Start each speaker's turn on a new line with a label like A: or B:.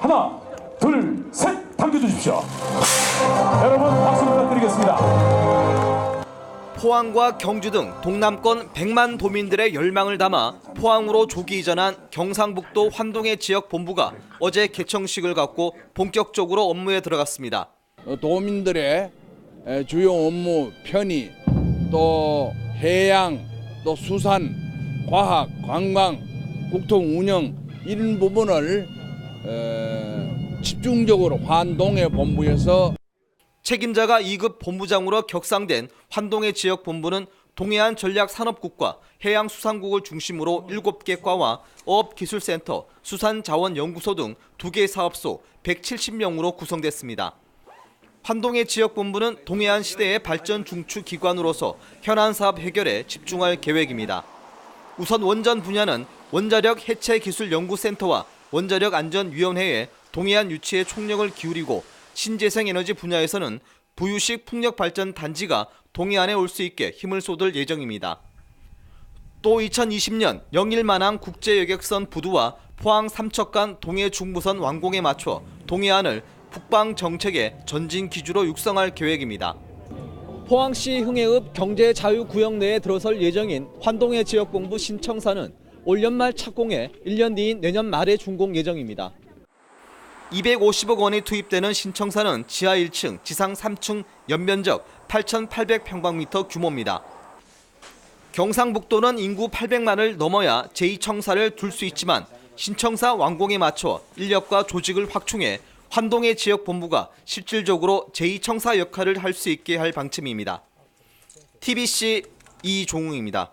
A: 하나, 둘, 셋 당겨주십시오. 여러분 박수 부탁드리겠습니다.
B: 포항과 경주 등 동남권 100만 도민들의 열망을 담아 포항으로 조기 이전한 경상북도 환동의 지역 본부가 어제 개청식을 갖고 본격적으로 업무에 들어갔습니다.
C: 어, 도민들의 에, 주요 업무 편의 또 해양 또 수산 과학 관광 국토 운영 이런 부분을 에, 집중적으로 환동의 본부에서
B: 책임자가 2급 본부장으로 격상된 환동의 지역 본부는 동해안 전략산업국과 해양수산국을 중심으로 7개 과와 어업기술센터, 수산자원연구소 등 2개 사업소 170명으로 구성됐습니다. 환동의 지역본부는 동해안 시대의 발전 중추 기관으로서 현안 사업 해결에 집중할 계획입니다. 우선 원전 분야는 원자력 해체 기술 연구센터와 원자력 안전위원회에 동해안 유치에 총력을 기울이고 신재생 에너지 분야에서는 부유식 풍력 발전 단지가 동해안에 올 수 있게 힘을 쏟을 예정입니다. 또 2020년 영일 만항 국제 여객선 부두와 포항 삼척간 동해 중부선 완공에 맞춰 동해안을 북방 정책의 전진 기주로 육성할 계획입니다. 포항시 흥해읍 경제자유구역 내에 들어설 예정인 환동해 지역본부 신청사는 올 연말 착공해 1년 뒤인 내년 말에 준공 예정입니다. 250억 원이 투입되는 신청사는 지하 1층, 지상 3층 연면적 8,800평방미터 규모입니다. 경상북도는 인구 800만을 넘어야 제2청사를 둘 수 있지만 신청사 완공에 맞춰 인력과 조직을 확충해 환동의 지역 본부가 실질적으로 제2청사 역할을 할 수 있게 할 방침입니다. TBC 이종웅입니다.